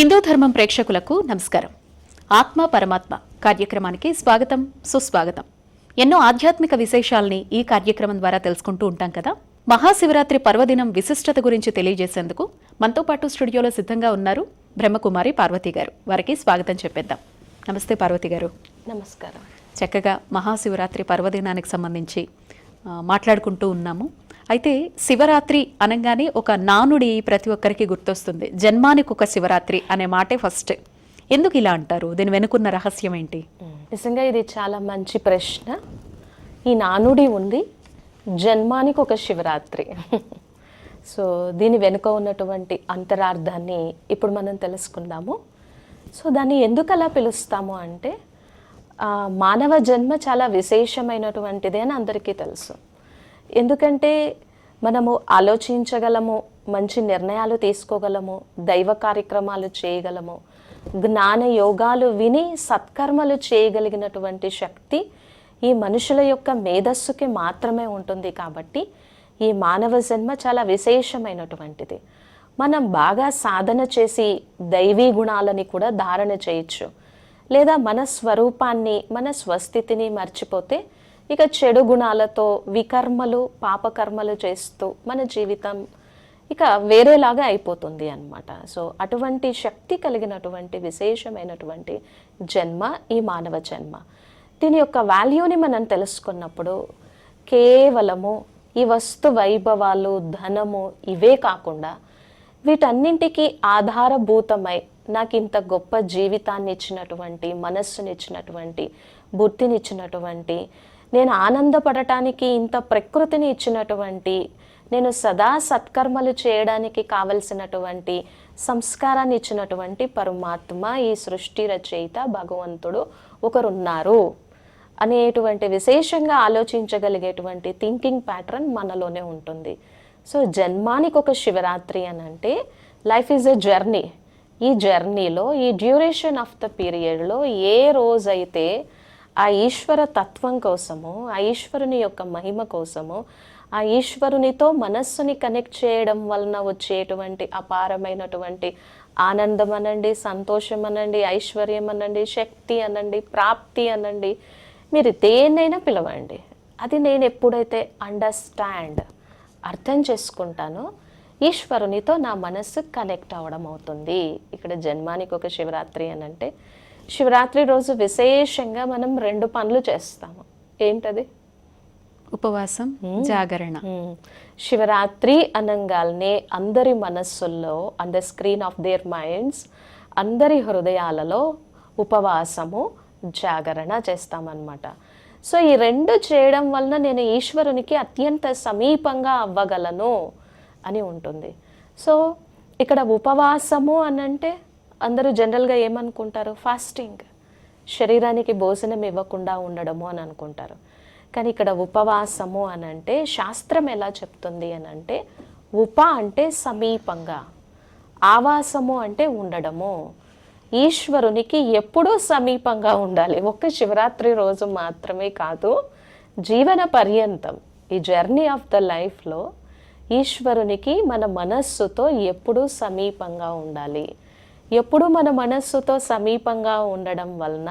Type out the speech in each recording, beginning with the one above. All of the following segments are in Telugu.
హిందూ ధర్మం ప్రేక్షకులకు నమస్కారం. ఆత్మ పరమాత్మ కార్యక్రమానికి స్వాగతం సుస్వాగతం. ఎన్నో ఆధ్యాత్మిక విశేషాల్ని ఈ కార్యక్రమం ద్వారా తెలుసుకుంటూ ఉంటాం కదా? మహాశివరాత్రి పర్వదినం విశిష్టత గురించి తెలియజేసేందుకు మనతో పాటు స్టూడియోలో సిద్ధంగా ఉన్నారు బ్రహ్మకుమారి పార్వతి గారు. వారికి స్వాగతం చెప్పేద్దాం. నమస్తే పార్వతి గారు. నమస్కారం. చక్కగా మహాశివరాత్రి పర్వదినానికి సంబంధించి మాట్లాడుకుంటూ ఉన్నాము. అయితే శివరాత్రి అనగానే ఒక నానుడి ప్రతి ఒక్కరికి గుర్తొస్తుంది. జన్మానికి ఒక శివరాత్రి అనే మాటే ఫస్ట్ ఎందుకు ఇలా అంటారు? దీని వెనుకున్న రహస్యం ఏంటి? నిజంగా ఇది చాలా మంచి ప్రశ్న. ఈ నానుడి ఉంది జన్మానికి ఒక శివరాత్రి. సో దీని వెనుక ఉన్నటువంటి అంతరార్థాన్ని ఇప్పుడు మనం తెలుసుకుందాము. సో దాన్ని ఎందుకు అలా పిలుస్తాము అంటే మానవ జన్మ చాలా విశేషమైనటువంటిది అని అందరికీ తెలుసు. ఎందుకంటే మనము ఆలోచించగలము మంచి నిర్ణయాలు తీసుకోగలము దైవ కార్యక్రమాలు చేయగలము జ్ఞాన యోగాలు విని సత్కర్మలు చేయగలిగినటువంటి శక్తి ఈ మనుషుల యొక్క మేధస్సుకి మాత్రమే ఉంటుంది కాబట్టి ఈ మానవ జన్మ చాలా విశేషమైనటువంటిది. మనం బాగా సాధన చేసి దైవీ గుణాలని కూడా ధారణ చేయొచ్చు. లేదా మన స్వరూపాన్ని మన స్వస్థితిని మర్చిపోతే ఇక చెడు గుణాలతో వికర్మలు పాపకర్మలు చేస్తూ మన జీవితం ఇక వేరేలాగా అయిపోతుంది అన్నమాట. సో అటువంటి శక్తి కలిగినటువంటి విశేషమైనటువంటి జన్మ ఈ మానవ జన్మ. దీని యొక్క వాల్యూని మనం తెలుసుకున్నప్పుడు కేవలము ఈ వస్తు వైభవాలు ధనము ఇవే కాకుండా వీటన్నింటికి ఆధారభూతమై నాకు ఇంత గొప్ప జీవితాన్ని ఇచ్చినటువంటి మనస్సునిచ్చినటువంటి బుద్ధినిచ్చినటువంటి నేను ఆనందపడటానికి ఇంత ప్రకృతిని ఇచ్చినటువంటి నేను సదా సత్కర్మలు చేయడానికి కావలసినటువంటి సంస్కారాన్ని ఇచ్చినటువంటి పరమాత్మ ఈ సృష్టి రచయిత భగవంతుడు ఒకరున్నారు అనేటువంటి విశేషంగా ఆలోచించగలిగేటువంటి థింకింగ్ ప్యాటర్న్ మనలోనే ఉంటుంది. సో జన్మానికి ఒక శివరాత్రి అని అంటే లైఫ్ ఈజ్ ఎ జర్నీ ఈ జర్నీలో ఈ డ్యూరేషన్ ఆఫ్ ద పీరియడ్లో ఏ రోజైతే ఆ ఈశ్వర తత్వం కోసము ఆ ఈశ్వరుని యొక్క మహిమ కోసము ఆ ఈశ్వరునితో మనస్సుని కనెక్ట్ చేయడం వలన వచ్చేటువంటి అపారమైనటువంటి ఆనందం అనండి సంతోషం అనండి ఐశ్వర్యం అనండి శక్తి అనండి ప్రాప్తి అనండి. మీరు దేన్నైనా పిలవండి. అది నేను ఎప్పుడైతే అండర్స్టాండ్ అర్థం చేసుకుంటానో ఈశ్వరునితో నా మనస్సు కనెక్ట్ అవ్వడం అవుతుంది. ఇక్కడ జన్మానికి ఒక శివరాత్రి అనంటే అంటే శివరాత్రి రోజు విశేషంగా మనం రెండు పనులు చేస్తాము. ఏంటది? ఉపవాసం జాగరణ. శివరాత్రి అనంగాల్నే అందరి మనస్సుల్లో on the screen of their minds అందరి హృదయాలలో ఉపవాసము జాగరణ చేస్తామన్నమాట. సో ఈ రెండు చేయడం వలన నేను ఈశ్వరునికి అత్యంత సమీపంగా అవ్వగలను అని ఉంటుంది. సో ఇక్కడ ఉపవాసము అనంటే అందరూ జనరల్గా ఏమనుకుంటారు? ఫాస్టింగ్. శరీరానికి భోజనం ఇవ్వకుండా ఉండడము అని అనుకుంటారు. కానీ ఇక్కడ ఉపవాసము అని అంటే శాస్త్రం ఎలా చెప్తుంది అని అంటే ఉప అంటే సమీపంగా ఆవాసము అంటే ఉండడము. ఈశ్వరునికి ఎప్పుడూ సమీపంగా ఉండాలి. ఒక్క శివరాత్రి రోజు మాత్రమే కాదు జీవన పర్యంతం. ఈ జర్నీ ఆఫ్ ద లైఫ్లో ఈశ్వరునికి మన మనస్సుతో ఎప్పుడూ సమీపంగా ఉండాలి. ఎప్పుడు మన మనస్సుతో సమీపంగా ఉండడం వలన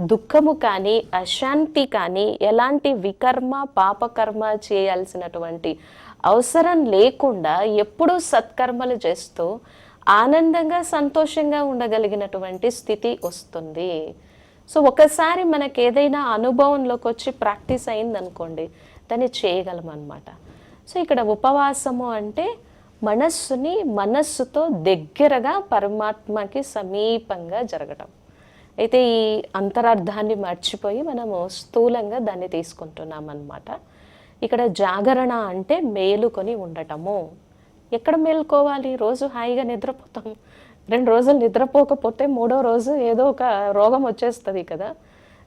దుఃఖము కానీ అశాంతి కానీ ఎలాంటి వికర్మ పాపకర్మ చేయాల్సినటువంటి అవసరం లేకుండా ఎప్పుడూ సత్కర్మలు చేస్తూ ఆనందంగా సంతోషంగా ఉండగలిగినటువంటి స్థితి వస్తుంది. సో ఒకసారి మనకి ఏదైనా అనుభవంలోకి వచ్చి ప్రాక్టీస్ అయిందనుకోండి దాన్ని చేయగలం అనమాట సో ఇక్కడ ఉపవాసము అంటే మనస్సుని మనస్సుతో దగ్గరగా పరమాత్మకి సమీపంగా జరగడం అయితే ఈ అంతరార్థాన్ని మర్చిపోయి మనము స్థూలంగా దాన్ని తీసుకుంటున్నాం అన్నమాట ఇక్కడ జాగరణ అంటే మేలుకొని ఉండటము. ఎక్కడ మేలుకోవాలి? రోజు హాయిగా నిద్రపోతాం. రెండు రోజులు నిద్రపోకపోతే మూడో రోజు ఏదో ఒక రోగం వచ్చేస్తుంది కదా.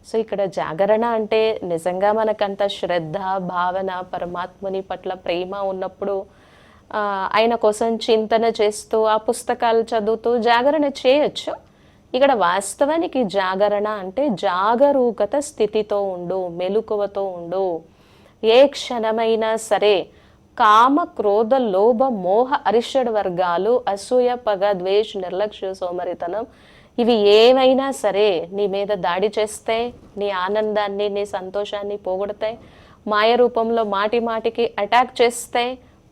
సో ఇక్కడ జాగరణ అంటే నిజంగా మనకంత శ్రద్ధ భావన పరమాత్ముని పట్ల ప్రేమ ఉన్నప్పుడు ఆయన కోసం చింతన చేస్తూ ఆ పుస్తకాలు చదువుతూ జాగరణ చేయొచ్చు. ఇక్కడ వాస్తవానికి జాగరణ అంటే జాగరూకత స్థితితో ఉండు మెలుకువతో ఉండు. ఏ క్షణమైనా సరే కామ క్రోధ లోభ మోహ అరిషడ్ వర్గాలు అసూయ పగ ద్వేష్ నిర్లక్ష్య సోమరితనం ఇవి ఏవైనా సరే నీ మీద దాడి చేస్తే నీ ఆనందాన్ని నీ సంతోషాన్ని పోగొడతాయి మాయ రూపంలో మాటి మాటికి అటాక్ చేస్తే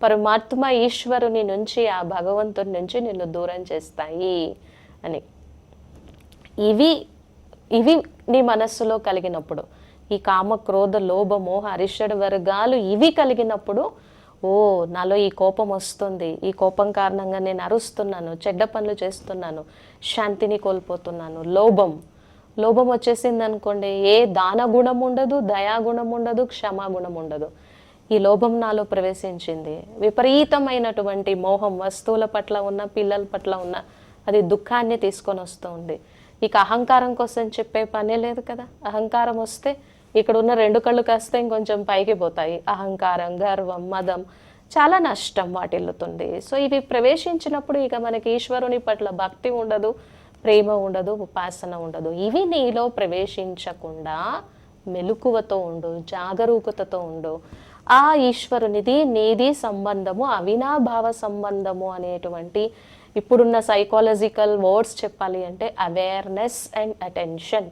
పరమాత్మ ఈశ్వరుని నుంచి ఆ భగవంతుని నుంచి నిన్ను దూరం చేస్తాయి అని. ఇవి ఇవి నీ మనస్సులో కలిగినప్పుడు ఈ కామ క్రోధ లోభ మోహ అరిషడ్ వర్గాలు ఇవి కలిగినప్పుడు ఓ నాలో ఈ కోపం వస్తుంది. ఈ కోపం కారణంగా నేను అరుస్తున్నాను చెడ్డ పనులు చేస్తున్నాను శాంతిని కోల్పోతున్నాను లోభం. లోభం వచ్చేసింది అనుకోండి ఏ దాన గుణం ఉండదు దయా గుణం ఉండదు క్షమా గుణం ఉండదు. ఈ లోభం నాలో ప్రవేశించింది. విపరీతమైనటువంటి మోహం వస్తువుల పట్ల ఉన్న పిల్లల పట్ల ఉన్న అది దుఃఖాన్ని తీసుకొని వస్తూ ఉంది. ఇక అహంకారం కోసం చెప్పే పనే లేదు కదా. అహంకారం వస్తే ఇక్కడ ఉన్న రెండు కళ్ళు కాస్తే ఇంకొంచెం పైకి పోతాయి. అహంకారం గర్వం మదం చాలా నష్టం వాటిల్లుతుంది. సో ఇవి ప్రవేశించినప్పుడు ఇక మనకి ఈశ్వరుని పట్ల భక్తి ఉండదు ప్రేమ ఉండదు ఉపాసన ఉండదు. ఇవి నీలో ప్రవేశించకుండా మెలకువతో ఉండు జాగరూకతతో ఉండు. ఆ ఈశ్వరునిది నీది సంబంధము అవినాభావ సంబంధము అనేటువంటి ఇప్పుడున్న సైకాలజికల్ వర్డ్స్ చెప్పాలి అంటే అవేర్నెస్ అండ్ అటెన్షన్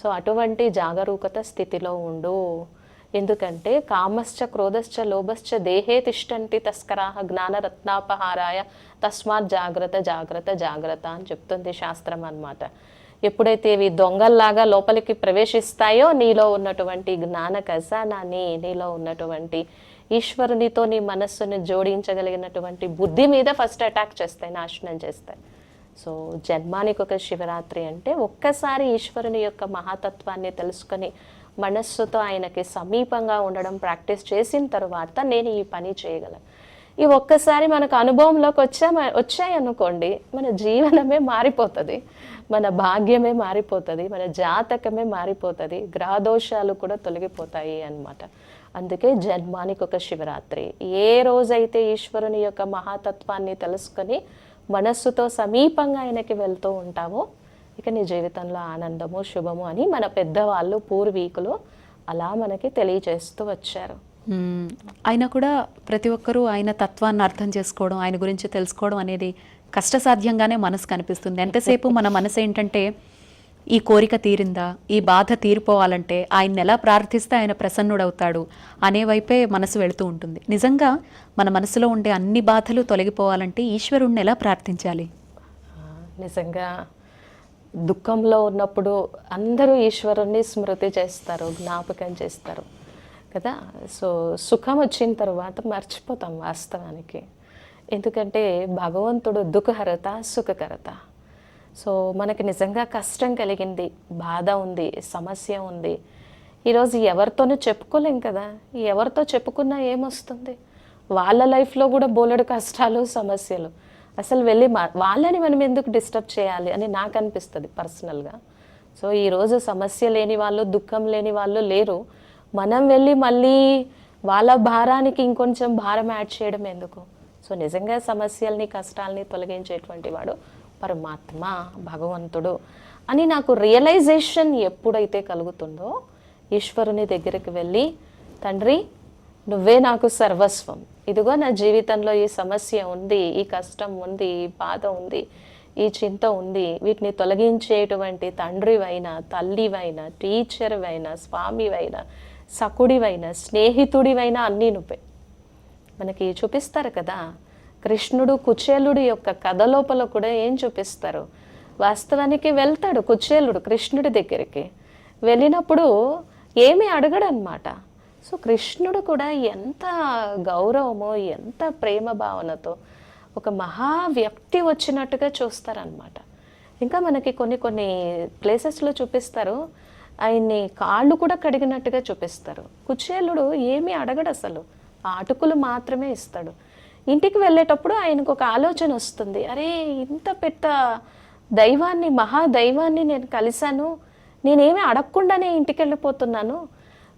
సో అటువంటి జాగరూకత స్థితిలో ఉండు. ఎందుకంటే కామశ్చ క్రోధశ్చ లోభశ్చ దేహే తిష్టంతి తస్కరాహ జ్ఞానరత్నాపహారాయ తస్మాత్ జాగ్రత్త జాగ్రత్త జాగ్రత్త అని చెప్తుంది శాస్త్రం అన్నమాట. ఎప్పుడైతే ఇవి దొంగల్లాగా లోపలికి ప్రవేశిస్తాయో నీలో ఉన్నటువంటి జ్ఞాన ఖజానాన్ని నీలో ఉన్నటువంటి ఈశ్వరునితో నీ మనస్సుని జోడించగలిగినటువంటి బుద్ధి మీద ఫస్ట్ అటాక్ చేస్తాయి నాశనం చేస్తాయి. సో జన్మానికి ఒక శివరాత్రి అంటే ఒక్కసారి ఈశ్వరుని యొక్క మహాతత్వాన్ని తెలుసుకొని మనస్సుతో ఆయనకి సమీపంగా ఉండడం ప్రాక్టీస్ చేసిన తర్వాత నేను ఈ పని చేయగలను. ఈ ఒక్కసారి మనకు అనుభవంలోకి వచ్చా వచ్చాయనుకోండి మన జీవనమే మారిపోతుంది మన భాగ్యమే మారిపోతుంది మన జాతకమే మారిపోతుంది గ్రహదోషాలు కూడా తొలగిపోతాయి అన్నమాట. అందుకే జన్మానికి ఒక శివరాత్రి. ఏ రోజైతే ఈశ్వరుని యొక్క మహాతత్వాన్ని తెలుసుకొని మనస్సుతో సమీపంగా ఆయనకి వెళ్తూ ఉంటామో ఇక నీ జీవితంలో ఆనందము శుభము అని మన పెద్దవాళ్ళు పూర్వీకులు అలా మనకి తెలియజేస్తూ వచ్చారు. అయినా కూడా ప్రతి ఒక్కరూ ఆయన తత్వాన్ని అర్థం చేసుకోవడం ఆయన గురించి తెలుసుకోవడం అనేది కష్టసాధ్యంగానే మనసు కనిపిస్తుంది ఎంతసేపు మన మనసు ఏంటంటే ఈ కోరిక తీరిందా ఈ బాధ తీరిపోవాలంటే ఆయన ఎలా ప్రార్థిస్తే ఆయన ప్రసన్నుడవుతాడు అనే వైపే మనసు వెళుతూ ఉంటుంది. నిజంగా మన మనసులో ఉండే అన్ని బాధలు తొలగిపోవాలంటే ఈశ్వరుణ్ణి ఎలా ప్రార్థించాలి? నిజంగా దుఃఖంలో ఉన్నప్పుడు అందరూ ఈశ్వరుణ్ణి స్మృతి చేస్తారు జ్ఞాపకం చేస్తారు. కదా? సో సుఖం వచ్చిన తర్వాత మర్చిపోతాం వాస్తవానికి. ఎందుకంటే భగవంతుడు దుఃఖహరత సుఖకరత. సో మనకి నిజంగా కష్టం కలిగింది బాధ ఉంది సమస్య ఉంది. ఈరోజు ఎవరితోనూ చెప్పుకోలేం కదా? ఎవరితో చెప్పుకున్నా ఏమొస్తుంది? వాళ్ళ లైఫ్లో కూడా బోలెడు కష్టాలు సమస్యలు. అసలు వెళ్ళి మా వాళ్ళని మనం ఎందుకు డిస్టర్బ్ చేయాలి అని నాకు అనిపిస్తుంది పర్సనల్గా. సో ఈరోజు సమస్య లేని వాళ్ళు దుఃఖం లేని వాళ్ళు లేరు. మనం వెళ్ళి మళ్ళీ వాళ్ళ భారానికి ఇంకొంచెం భారం యాడ్ చేయడం ఎందుకు? సో నిజంగా సమస్యల్ని కష్టాల్ని తొలగించేటువంటి వాడు పరమాత్మ భగవంతుడు అని నాకు రియలైజేషన్ ఎప్పుడైతే కలుగుతుందో ఈశ్వరుని దగ్గరికి వెళ్ళి తండ్రి నువ్వే నాకు సర్వస్వం. ఇదిగో నా జీవితంలో ఈ సమస్య ఉంది ఈ కష్టం ఉంది ఈ బాధ ఉంది ఈ చింత ఉంది. వీటిని తొలగించేటువంటి తండ్రివైన తల్లివైన టీచర్వైన స్వామివైన సకుడివైన స్నేహితుడివైన అన్నీ నువ్వే. మనకి చూపిస్తారు కదా కృష్ణుడు కుచేలుడి యొక్క కథ లోపల కూడా ఏం చూపిస్తారు? వాస్తవానికి వెళ్తాడు కుచేలుడు కృష్ణుడి దగ్గరికి. వెళ్ళినప్పుడు ఏమీ అడగడనమాట. సో కృష్ణుడు కూడా ఎంత గౌరవమో ఎంత ప్రేమ భావనతో ఒక మహా వ్యక్తి వచ్చినట్టుగా చూస్తారనమాట. ఇంకా మనకి కొన్ని కొన్ని ప్లేసెస్లో చూపిస్తారు. ఆయన్ని కాళ్ళు కూడా కడిగినట్టుగా చూపిస్తారు. కుచేలుడు ఏమీ అడగడు అసలు. ఆటుకులు మాత్రమే ఇస్తాడు. ఇంటికి వెళ్ళేటప్పుడు ఆయనకు ఒక ఆలోచన వస్తుంది. అరే ఇంత పెద్ద దైవాన్ని మహా దైవాన్ని నేను కలిశాను. నేనేమి అడగకుండానే ఇంటికి వెళ్ళిపోతున్నాను.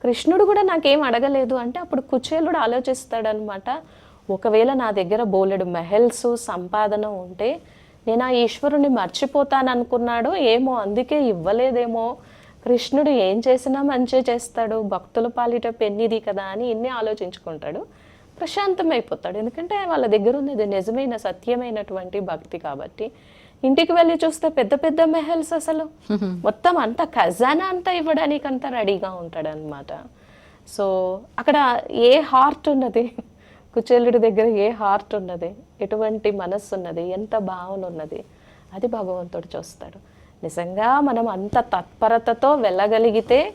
కృష్ణుడు కూడా నాకేం అడగలేదు అంటే అప్పుడు కుచేలుడు ఆలోచిస్తాడనమాట. ఒకవేళ నా దగ్గర బోలెడు మెహల్స్ సంపాదన ఉంటే నేను ఆ ఈశ్వరుని మర్చిపోతాననుకున్నాడు ఏమో అందుకే ఇవ్వలేదేమో కృష్ణుడు ఏం చేసినా మంచి చేస్తాడు భక్తుల పాలిట పెన్నిది కదా అని ఇన్ని ఆలోచించుకుంటాడు. ప్రశాంతమైపోతాడు. ఎందుకంటే వాళ్ళ దగ్గర ఉన్నది నిజమైన సత్యమైనటువంటి భక్తి కాబట్టి. ఇంటికి వెళ్ళి చూస్తే పెద్ద పెద్ద మెహల్స్ అసలు. మొత్తం అంతా ఖజానా అంతా ఇవ్వడానికి అంతా రెడీగా ఉంటాడు అనమాట సో అక్కడ ఏ హార్ట్ ఉన్నది? కుచేలుడి దగ్గర ఏ హార్ట్ ఉన్నది? ఎటువంటి మనస్సు ఉన్నది ఎంత భావన ఉన్నది? అది భగవంతుడు చూస్తాడు. నిజంగా మనం అంత తత్పరతతో వెళ్ళగలిగితే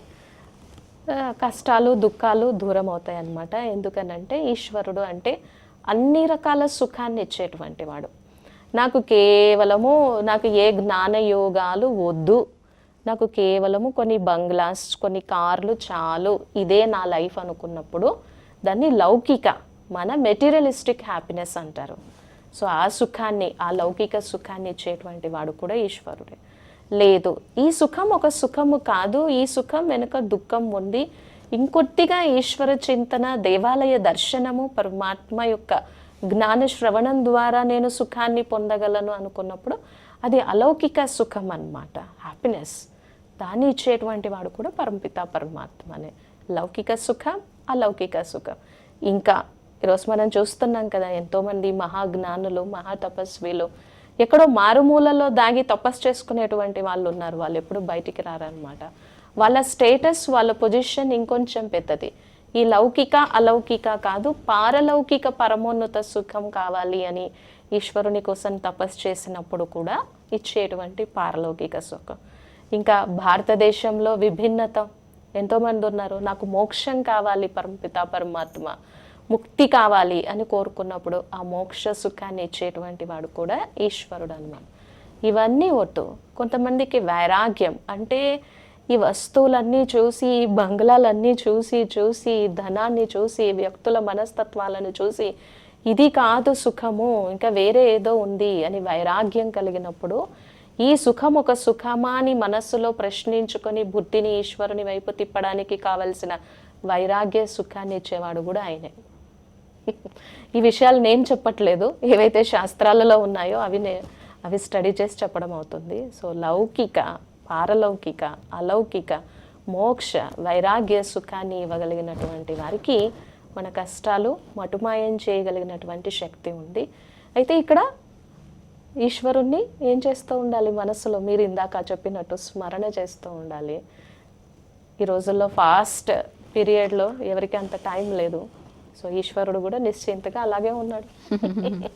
కష్టాలు దుఃఖాలు దూరం అవుతాయి అన్నమాట. ఎందుకనంటే ఈశ్వరుడు అంటే అన్ని రకాల సుఖాన్ని ఇచ్చేటువంటి వాడు. నాకు కేవలము నాకు ఏ జ్ఞాన యోగాలు వద్దు. నాకు కేవలము కొన్ని బంగ్లాస్ కొన్ని కార్లు చాలు. ఇదే నా లైఫ్ అనుకున్నప్పుడు దాన్ని లౌకిక మన మెటీరియలిస్టిక్ హ్యాపీనెస్ అంటారు. సో ఆ సుఖాన్ని ఆ లౌకిక సుఖాన్ని ఇచ్చేటువంటి వాడు కూడా ఈశ్వరుడే. లేదు. ఈ సుఖం ఒక సుఖము కాదు. ఈ సుఖం వెనుక దుఃఖం ఉంది. ఇంకొద్దిగా ఈశ్వర చింతన దేవాలయ దర్శనము పరమాత్మ యొక్క జ్ఞాన శ్రవణం ద్వారా నేను సుఖాన్ని పొందగలను అనుకున్నప్పుడు అది అలౌకిక సుఖం అన్నమాట. హ్యాపీనెస్ దాన్ని ఇచ్చేటువంటి వాడు కూడా పరంపిత పరమాత్మనే. లౌకిక సుఖం అలౌకిక సుఖం. ఇంకా ఈరోజు మనం చూస్తున్నాం కదా ఎంతోమంది మహాజ్ఞానులు మహాతపస్విలు ఎక్కడో మారుమూలలో దాగి తపస్సు చేసుకునేటువంటి వాళ్ళు ఉన్నారు. వాళ్ళు ఎప్పుడు బయటికి రారనమాట వాళ్ళ స్టేటస్ వాళ్ళ పొజిషన్ ఇంకొంచెం పెద్దది. ఈ లౌకిక అలౌకిక కాదు పారలౌకిక పరమోన్నత సుఖం కావాలి అని ఈశ్వరుని కోసం తపస్సు చేసినప్పుడు కూడా ఇచ్చేటువంటి పారలౌకిక సుఖం. ఇంకా భారతదేశంలో విభిన్నత. ఎంతోమంది ఉన్నారు. నాకు మోక్షం కావాలి పరమపిత పరమాత్మ. ముక్తి కావాలి అని కోరుకున్నప్పుడు ఆ మోక్ష సుఖాన్ని ఇచ్చేటువంటి వాడు కూడా ఈశ్వరుడు అన్నమాట ఇవన్నీ ఒట్టు. కొంతమందికి వైరాగ్యం అంటే ఈ వస్తువులన్నీ చూసి ఈ బంగ్లాలన్నీ చూసి చూసి ధనాన్ని చూసి వ్యక్తుల మనస్తత్వాలను చూసి ఇది కాదు సుఖము ఇంకా వేరే ఏదో ఉంది అని వైరాగ్యం కలిగినప్పుడు ఈ సుఖం ఒక సుఖమా అని మనస్సులో ప్రశ్నించుకొని బుద్ధిని ఈశ్వరుని వైపు తిప్పడానికి కావలసిన వైరాగ్య సుఖాన్ని ఇచ్చేవాడు కూడా ఆయనే. ఈ విషయాలు నేను చెప్పట్లేదు. ఏవైతే శాస్త్రాలలో ఉన్నాయో అవి నే అవి స్టడీ చేసి చెప్పడం అవుతుంది. సో లౌకిక పారలౌకిక అలౌకిక మోక్ష వైరాగ్య సుఖాన్ని ఇవ్వగలిగినటువంటి వారికి మన కష్టాలు మటుమాయం చేయగలిగినటువంటి శక్తి ఉంది. అయితే ఇక్కడ ఈశ్వరుణ్ణి ఏం చేస్తూ ఉండాలి మనసులో మీరు ఇందాక చెప్పినట్టు స్మరణ చేస్తూ ఉండాలి. ఈ రోజుల్లో ఫాస్ట్ పీరియడ్లో ఎవరికి అంత టైం లేదు. సో ఈశ్వరుడు కూడా నిశ్చింతగా అలాగే ఉన్నాడు.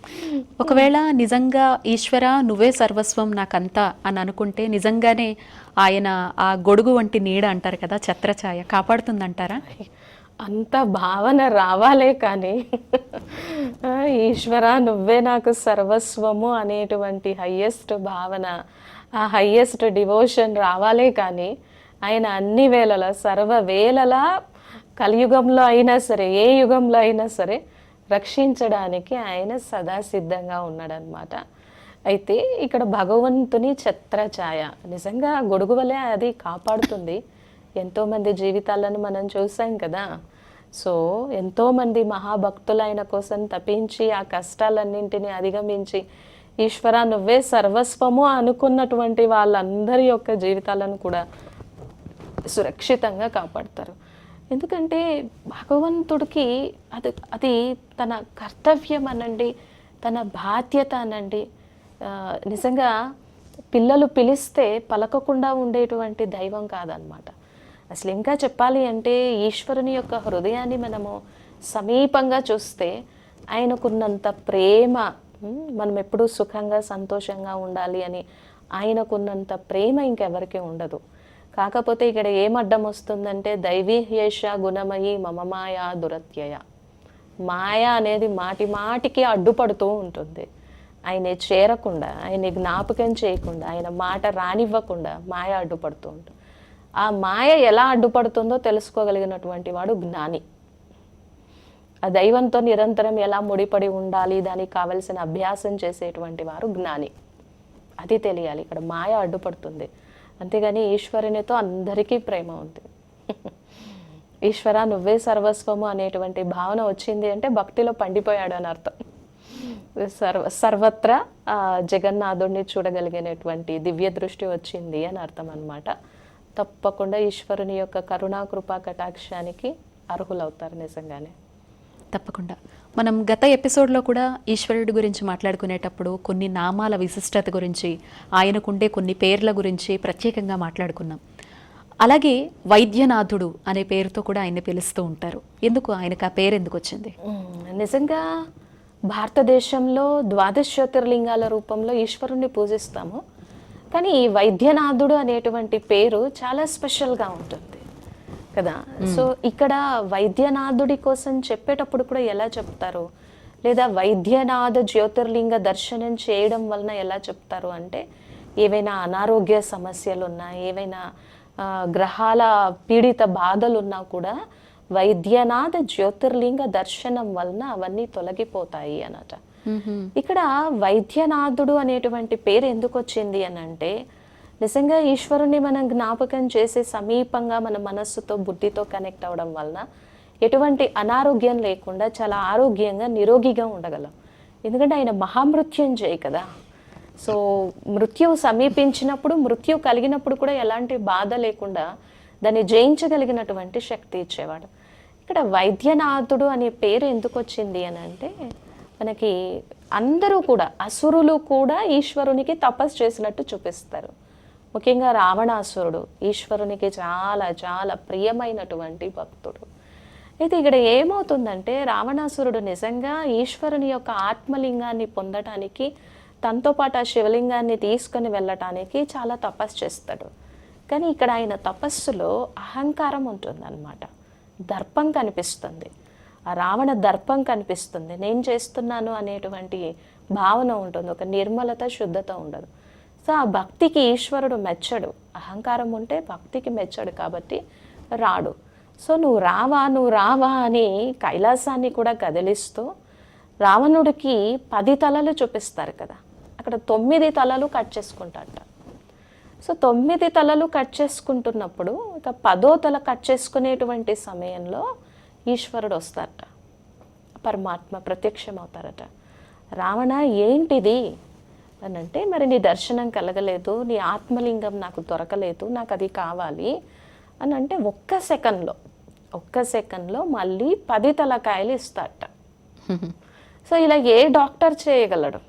ఒకవేళ నిజంగా ఈశ్వర నువ్వే సర్వస్వం నాకంతా అని అనుకుంటే నిజంగానే ఆయన ఆ గొడుగు వంటి నీడ అంటారు కదా ఛత్రఛాయ కాపాడుతుందంటారా? అంత భావన రావాలే కానీ ఈశ్వర నువ్వే నాకు సర్వస్వము అనేటువంటి హయ్యెస్ట్ భావన ఆ హయ్యెస్ట్ డివోషన్ రావాలే కానీ ఆయన అన్ని వేళలా సర్వ వేళలా కలియుగంలో అయినా సరే ఏ యుగంలో అయినా సరే రక్షించడానికి ఆయన సదా సిద్ధంగా ఉన్నాడనమాట అయితే ఇక్కడ భగవంతుని ఛత్రఛాయ నిజంగా గొడుగు వలె అది కాపాడుతుంది. ఎంతోమంది జీవితాలను మనం చూసాం కదా. సో ఎంతోమంది మహాభక్తులైన కోసం తపించి ఆ కష్టాలన్నింటినీ అధిగమించి ఈశ్వర నువ్వే సర్వస్వము అనుకున్నటువంటి వాళ్ళందరి యొక్క జీవితాలను కూడా సురక్షితంగా కాపాడతారు. ఎందుకంటే భగవంతుడికి అది అది తన కర్తవ్యం అనండి తన బాధ్యత అనండి. నిజంగా పిల్లలు పిలిస్తే పలకకుండా ఉండేటువంటి దైవం కాదనమాట. అసలు ఇంకా చెప్పాలి అంటే ఈశ్వరుని యొక్క హృదయాన్ని మనము సమీపంగా చూస్తే ఆయనకున్నంత ప్రేమ మనం ఎప్పుడూ సుఖంగా సంతోషంగా ఉండాలి అని ఆయనకున్నంత ప్రేమ ఇంకెవరికీ ఉండదు. కాకపోతే ఇక్కడ ఏం అడ్డం వస్తుందంటే దైవీహ్యేష గుణమయి మమమాయ దురత్యయ. మాయ అనేది మాటి మాటికి అడ్డుపడుతూ ఉంటుంది. ఆయన చేరకుండా ఆయన జ్ఞాపకం చేయకుండా ఆయన మాట రానివ్వకుండా మాయ అడ్డుపడుతూ ఉంటుంది. ఆ మాయ ఎలా అడ్డుపడుతుందో తెలుసుకోగలిగినటువంటి వాడు జ్ఞాని. ఆ దైవంతో నిరంతరం ఎలా ముడిపడి ఉండాలి దానికి కావలసిన అభ్యాసం చేసేటువంటి వారు జ్ఞాని. అది తెలియాలి. ఇక్కడ మాయ అడ్డుపడుతుంది. అంతేగాని ఈశ్వరునితో అందరికీ ప్రేమ ఉంది. ఈశ్వర నువ్వే సర్వస్వము అనేటువంటి భావన వచ్చింది అంటే భక్తిలో పండిపోయాడు అని అర్థం. సర్వ సర్వత్రా జగన్నాథుడిని చూడగలిగినటువంటి దివ్య దృష్టి వచ్చింది అని అర్థం అనమాట తప్పకుండా ఈశ్వరుని యొక్క కరుణా కృపా కటాక్షానికి అర్హులవుతారు నిజంగానే. తప్పకుండా. మనం గత ఎపిసోడ్లో కూడా ఈశ్వరుడి గురించి మాట్లాడుకునేటప్పుడు కొన్ని నామాల విశిష్టత గురించి ఆయనకుండే కొన్ని పేర్ల గురించి ప్రత్యేకంగా మాట్లాడుకున్నాం. అలాగే వైద్యనాథుడు అనే పేరుతో కూడా ఆయన పిలుస్తూ ఉంటారు. ఎందుకు? ఆయనకు ఆ పేరు ఎందుకు వచ్చింది? నిజంగా భారతదేశంలో ద్వాదశ జ్యోతిర్లింగాల రూపంలో ఈశ్వరుణ్ణి పూజిస్తాము. కానీ ఈ వైద్యనాథుడు అనేటువంటి పేరు చాలా స్పెషల్గా ఉంటుంది. కదా. సో ఇక్కడ వైద్యనాథుడి కోసం చెప్పేటప్పుడు కూడా ఎలా చెప్తారు? లేదా వైద్యనాథ జ్యోతిర్లింగ దర్శనం చేయడం వలన ఎలా చెప్తారు? అంటే ఏవైనా అనారోగ్య సమస్యలు ఉన్నా ఏవైనా గ్రహాల పీడిత బాధలు ఉన్నా కూడా వైద్యనాథ జ్యోతిర్లింగ దర్శనం వలన అవన్నీ తొలగిపోతాయి అన్నట ఇక్కడ వైద్యనాథుడు అనేటువంటి పేరు ఎందుకు వచ్చింది అని అంటే నిజంగా ఈశ్వరుని మనం జ్ఞాపకం చేసి సమీపంగా మన మనస్సుతో బుద్ధితో కనెక్ట్ అవ్వడం వలన ఎటువంటి అనారోగ్యం లేకుండా చాలా ఆరోగ్యంగా నిరోగిగా ఉండగలం. ఎందుకంటే ఆయన మహామృత్యుంజయ్ కదా. సో మృత్యువు సమీపించినప్పుడు మృత్యు కలిగినప్పుడు కూడా ఎలాంటి బాధ లేకుండా దాన్ని జయించగలిగినటువంటి శక్తి ఇచ్చేవాడు. ఇక్కడ వైద్యనాథుడు అనే పేరు ఎందుకు వచ్చింది అని అంటే మనకి అందరూ కూడా అసురులు కూడా ఈశ్వరునికి తపస్సు చేసినట్టు చూపిస్తారు. ముఖ్యంగా రావణాసురుడు ఈశ్వరునికి చాలా చాలా ప్రియమైనటువంటి భక్తుడు. అయితే ఇక్కడ ఏమవుతుందంటే రావణాసురుడు నిజంగా ఈశ్వరుని యొక్క ఆత్మలింగాన్ని పొందటానికి తనతో పాటు ఆ శివలింగాన్ని తీసుకొని వెళ్ళటానికి చాలా తపస్సు చేస్తాడు. కానీ ఇక్కడ ఆయన తపస్సులో అహంకారం ఉంటుందన్నమాట. దర్పం కనిపిస్తుంది. ఆ రావణ దర్పం కనిపిస్తుంది. నేను చేస్తున్నాను అనేటువంటి భావన ఉంటుంది. ఒక నిర్మలత శుద్ధత ఉండదు. సో ఆ భక్తికి ఈశ్వరుడు మెచ్చడు. అహంకారం ఉంటే భక్తికి మెచ్చడు కాబట్టి రాడు. సో నువ్వు రావా నువ్వు రావా అని కైలాసాన్ని కూడా కదిలిస్తూ రావణుడికి పది తలలు చూపిస్తారు కదా. అక్కడ తొమ్మిది తలలు కట్ చేసుకుంటాట సో తొమ్మిది తలలు కట్ చేసుకుంటున్నప్పుడు ఇక పదో తల కట్ చేసుకునేటువంటి సమయంలో ఈశ్వరుడు వస్తారట. పరమాత్మ ప్రత్యక్షం అవుతారట రావణ ఏంటిది? అని అంటే మరి నీ దర్శనం కలగలేదు నీ ఆత్మలింగం నాకు దొరకలేదు నాకు అది కావాలి అని అంటే ఒక్క సెకండ్లో ఒక్క సెకండ్లో మళ్ళీ పది తలకాయలు ఇస్తారట. సో ఇలా ఏ డాక్టర్ చేయగలడు?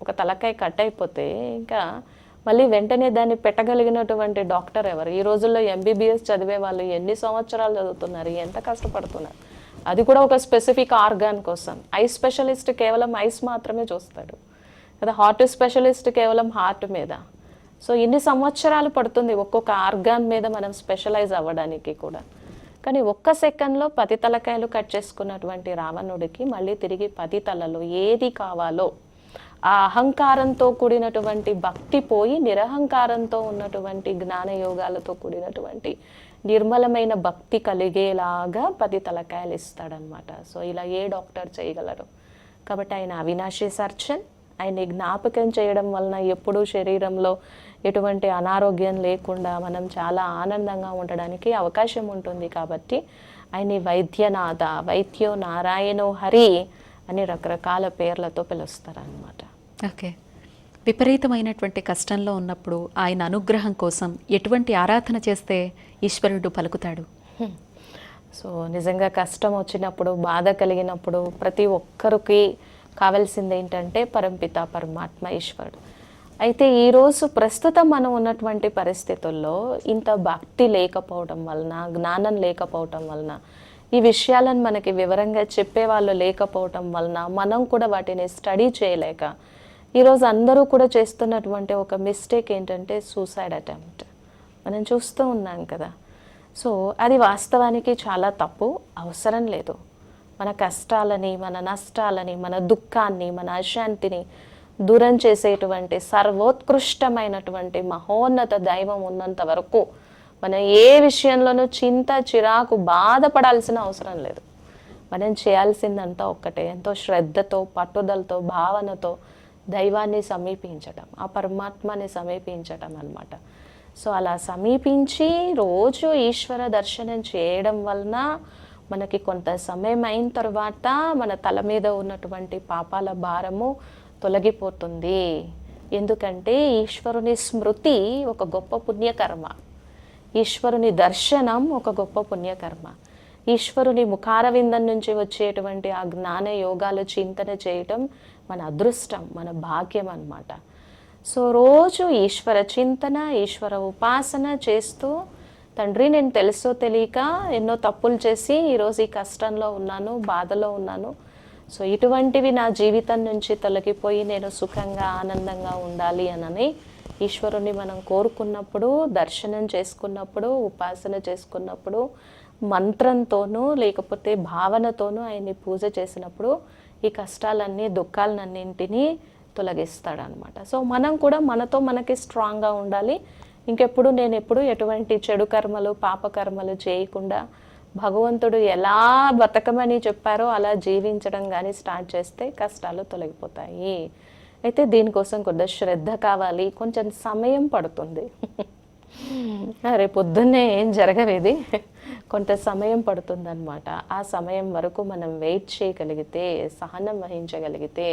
ఒక తలకాయ కట్ అయిపోతే ఇంకా మళ్ళీ వెంటనే దాన్ని పెట్టగలిగినటువంటి డాక్టర్ ఎవరు? ఈ రోజుల్లో ఎంబీబీఎస్ చదివే వాళ్ళు ఎన్ని సంవత్సరాలు చదువుతున్నారు? ఎంత కష్టపడుతున్నారు? అది కూడా ఒక స్పెసిఫిక్ ఆర్గాన్ కోసం. ఐ స్పెషలిస్ట్ కేవలం ఐస్ మాత్రమే చూస్తాడు. కదా హార్ట్ స్పెషలిస్ట్ కేవలం హార్ట్ మీద. సో ఇన్ని సంవత్సరాలు పడుతుంది ఒక్కొక్క ఆర్గాన్ మీద మనం స్పెషలైజ్ అవ్వడానికి కూడా. కానీ ఒక్క సెకండ్లో పది తలకాయలు కట్ చేసుకున్నటువంటి రావణుడికి మళ్ళీ తిరిగి పది తలలో ఏది కావాలో ఆ అహంకారంతో కూడినటువంటి భక్తి పోయి నిరహంకారంతో ఉన్నటువంటి జ్ఞాన యోగాలతో కూడినటువంటి నిర్మలమైన భక్తి కలిగేలాగా పది తలకాయలు ఇస్తాడనమాట సో ఇలా ఏ డాక్టర్ చేయగలరు కాబట్టి ఆయన అవినాశి సర్చన్ ఆయన్ని జ్ఞాపకం చేయడం వలన ఎప్పుడూ శరీరంలో ఎటువంటి అనారోగ్యం లేకుండా మనం చాలా ఆనందంగా ఉండడానికి అవకాశం ఉంటుంది కాబట్టి ఆయన్ని వైద్యనాథ వైద్యో నారాయణో హరి అని రకరకాల పేర్లతో పిలుస్తారనమాట ఓకే. విపరీతమైనటువంటి కష్టంలో ఉన్నప్పుడు ఆయన అనుగ్రహం కోసం ఎటువంటి ఆరాధన చేస్తే ఈశ్వరుడు పలుకుతాడు? సో నిజంగా కష్టం వచ్చినప్పుడు బాధ కలిగినప్పుడు ప్రతి ఒక్కరికి కావాల్సింది ఏంటంటే పరంపిత పరమాత్మ ఈశ్వరుడు. అయితే ఈరోజు ప్రస్తుతం మనం ఉన్నటువంటి పరిస్థితుల్లో ఇంత భక్తి లేకపోవడం వలన జ్ఞానం లేకపోవటం వలన ఈ విషయాలను మనకి వివరంగా చెప్పేవాళ్ళు లేకపోవటం వలన మనం కూడా వాటిని స్టడీ చేయలేక ఈరోజు అందరూ కూడా చేస్తున్నటువంటి ఒక మిస్టేక్ ఏంటంటే సూసైడ్ అటెంప్ట్. మనం చూస్తూ ఉన్నాం కదా. సో అది వాస్తవానికి చాలా తప్పు అవసరం లేదు. మన కష్టాలని మన నష్టాలని మన దుఃఖాన్ని మన అశాంతిని దూరం చేసేటువంటి సర్వోత్కృష్టమైనటువంటి మహోన్నత దైవం ఉన్నంత వరకు మనం ఏ విషయంలోనూ చింత చిరాకు బాధపడాల్సిన అవసరం లేదు. మనం చేయాల్సిందంతా ఒక్కటే. ఎంతో శ్రద్ధతో పట్టుదలతో భావనతో దైవాన్ని సమీపించటం ఆ పరమాత్మని సమీపించటం అన్నమాట. సో అలా సమీపించి రోజు ఈశ్వర దర్శనం చేయడం వలన మనకి కొంత సమయం అయిన తర్వాత మన తల మీద ఉన్నటువంటి పాపాల భారము తొలగిపోతుంది. ఎందుకంటే ఈశ్వరుని స్మృతి ఒక గొప్ప పుణ్యకర్మ. ఈశ్వరుని దర్శనం ఒక గొప్ప పుణ్యకర్మ. ఈశ్వరుని ముఖారవిందం నుంచి వచ్చేటువంటి ఆ జ్ఞాన యోగాలు చింతన చేయటం మన అదృష్టం మన భాగ్యం అన్నమాట. సో రోజు ఈశ్వర చింతన ఈశ్వర ఉపాసన చేస్తూ తండ్రి నేను తెలుసో తెలియక ఎన్నో తప్పులు చేసి ఈరోజు ఈ కష్టంలో ఉన్నాను బాధలో ఉన్నాను. సో ఇటువంటివి నా జీవితం నుంచి తొలగిపోయి నేను సుఖంగా ఆనందంగా ఉండాలి అనని ఈశ్వరుని మనం కోరుకున్నప్పుడు దర్శనం చేసుకున్నప్పుడు ఉపాసన చేసుకున్నప్పుడు మంత్రంతోనూ లేకపోతే భావనతోనూ ఆయన్ని పూజ చేసినప్పుడు ఈ కష్టాలన్నీ దుఃఖాలన్నింటినీ తొలగిస్తాడనమాట. సో మనం కూడా మనతో మనకి స్ట్రాంగ్గా ఉండాలి. ఇంకెప్పుడు నేను ఎప్పుడు ఎటువంటి చెడు కర్మలు పాపకర్మలు చేయకుండా భగవంతుడు ఎలా బతకమని చెప్పారో అలా జీవించడం కానీ స్టార్ట్ చేస్తే కష్టాలు తొలగిపోతాయి. అయితే దీనికోసం కొద్దిగా శ్రద్ధ కావాలి. కొంచెం సమయం పడుతుంది. రేపు పొద్దున్నే ఏం జరగవేది కొంత సమయం పడుతుందన్నమాట. ఆ సమయం వరకు మనం వెయిట్ చేయగలిగితే సహనం వహించగలిగితే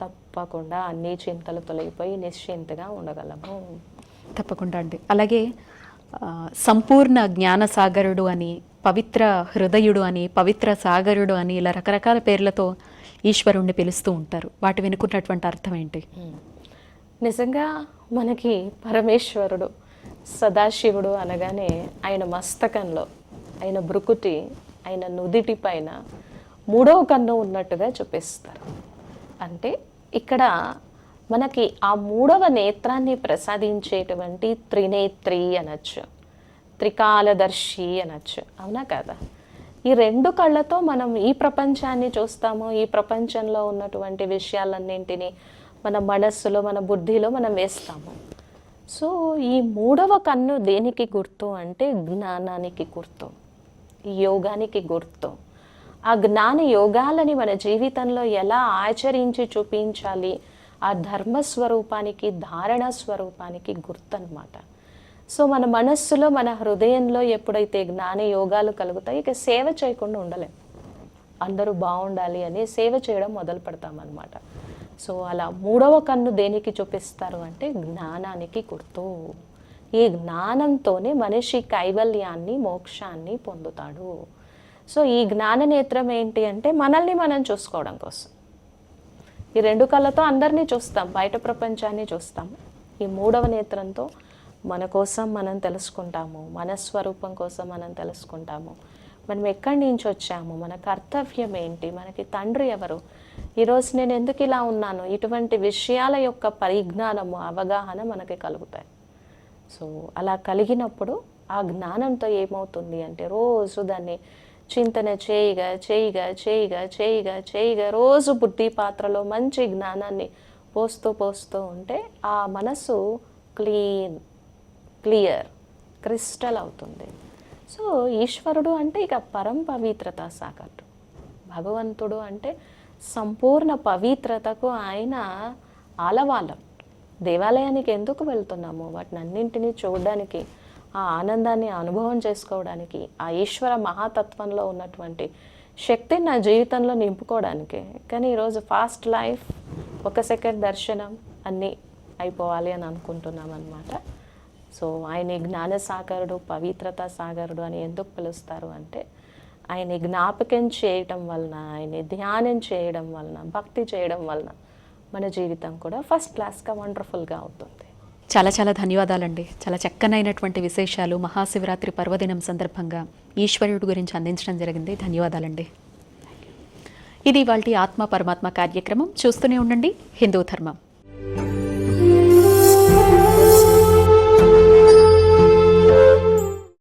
తప్పకుండా అన్ని చింతలు తొలగిపోయి నిశ్చింతగా ఉండగలము. తప్పకుండా అండి. అలాగే సంపూర్ణ జ్ఞాన సాగరుడు అని పవిత్ర హృదయుడు అని పవిత్ర సాగరుడు అని ఇలా రకరకాల పేర్లతో ఈశ్వరుణ్ణి పిలుస్తూ ఉంటారు. వాటి వెనుకున్నటువంటి అర్థం ఏంటి? నిజంగా మనకి పరమేశ్వరుడు సదాశివుడు అనగానే ఆయన మస్తకంలో ఆయన భృకుటి ఆయన నుదిటి పైన మూడవ కన్ను ఉన్నట్టుగా చూపిస్తారు. అంటే ఇక్కడ మనకి ఆ మూడవ నేత్రాన్ని ప్రసాదించేటువంటి త్రినేత్రి అనొచ్చు త్రికాలదర్శి అనొచ్చు. అవునా కదా? ఈ రెండు కళ్ళతో మనం ఈ ప్రపంచాన్ని చూస్తాము ఈ ప్రపంచంలో ఉన్నటువంటి విషయాలన్నింటినీ మన మనస్సులో మన బుద్ధిలో మనం వేస్తాము. సో ఈ మూడవ కన్ను దేనికి గుర్తు అంటే జ్ఞానానికి గుర్తు ఈ యోగానికి గుర్తు. ఆ జ్ఞాన యోగాలని మన జీవితంలో ఎలా ఆచరించి చూపించాలి ఆ ధర్మ స్వరూపానికి ధారణ స్వరూపానికి గుర్తు అనమాట సో మన మనస్సులో మన హృదయంలో ఎప్పుడైతే జ్ఞాన యోగాలు కలుగుతాయి ఇక సేవ చేయకుండా ఉండలేం. అందరూ బాగుండాలి అని సేవ చేయడం మొదలు పెడతామన్నమాట. సో అలా మూడవ కన్ను దేనికి చూపిస్తారు అంటే జ్ఞానానికి గుర్తు. ఈ జ్ఞానంతోనే మనిషి కైవల్యాన్ని మోక్షాన్ని పొందుతాడు. సో ఈ జ్ఞాన నేత్రం ఏంటి అంటే మనల్ని మనం చూసుకోవడం కోసం. ఈ రెండు కళ్ళతో అందరినీ చూస్తాం బయట ప్రపంచాన్ని చూస్తాం. ఈ మూడవ నేత్రంతో మన కోసం మనం తెలుసుకుంటాము మన స్వరూపం కోసం మనం తెలుసుకుంటాము. మనం ఎక్కడి నుంచి వచ్చాము మన కర్తవ్యం ఏంటి మనకి తండ్రి ఎవరు? ఈరోజు నేను ఎందుకు ఇలా ఉన్నాను? ఇటువంటి విషయాల యొక్క పరిజ్ఞానము అవగాహన మనకి కలుగుతాయి. సో అలా కలిగినప్పుడు ఆ జ్ఞానంతో ఏమవుతుంది అంటే రోజు దాన్ని చింతన చేయగా చేయగా చేయగా చేయగా చేయగా. రోజు బుద్ధి పాత్రలో మంచి జ్ఞానాన్ని పోస్తూ పోస్తూ ఉంటే ఆ మనసు క్లీన్ క్లియర్ క్రిస్టల్ అవుతుంది. సో ఈశ్వరుడు అంటే ఇక పరం పవిత్రత సాకట్టు. భగవంతుడు అంటే సంపూర్ణ పవిత్రతకు ఆయన ఆలవాలం. దేవాలయానికి ఎందుకు వెళ్తున్నాము? వాటిని అన్నింటినీ చూడడానికి ఆ ఆనందాన్ని అనుభవం చేసుకోవడానికి ఆ ఈశ్వర మహాతత్వంలో ఉన్నటువంటి శక్తిని నా జీవితంలో నింపుకోవడానికి. కానీ ఈరోజు ఫాస్ట్ లైఫ్ ఒక సెకండ్ దర్శనం అన్నీ అయిపోవాలి అని అనుకుంటున్నాం అనమాట సో ఆయన జ్ఞాన సాగరుడు పవిత్రత సాగరుడు అని ఎందుకు పిలుస్తారు అంటే ఆయన జ్ఞాపకం చేయటం వలన ఆయన ధ్యానం చేయడం వలన భక్తి చేయడం వలన మన జీవితం కూడా ఫస్ట్ క్లాస్గా వండర్ఫుల్గా అవుతుంది. చాలా చాలా ధన్యవాదాలండి. చాలా చక్కనైనటువంటి విశేషాలు మహాశివరాత్రి పర్వదినం సందర్భంగా ఈశ్వరుడు గురించి అందించడం జరిగింది. ధన్యవాదాలండి. ఇది వాళ్ళ ఆత్మ పరమాత్మ కార్యక్రమం. చూస్తూనే ఉండండి. హిందూ ధర్మం.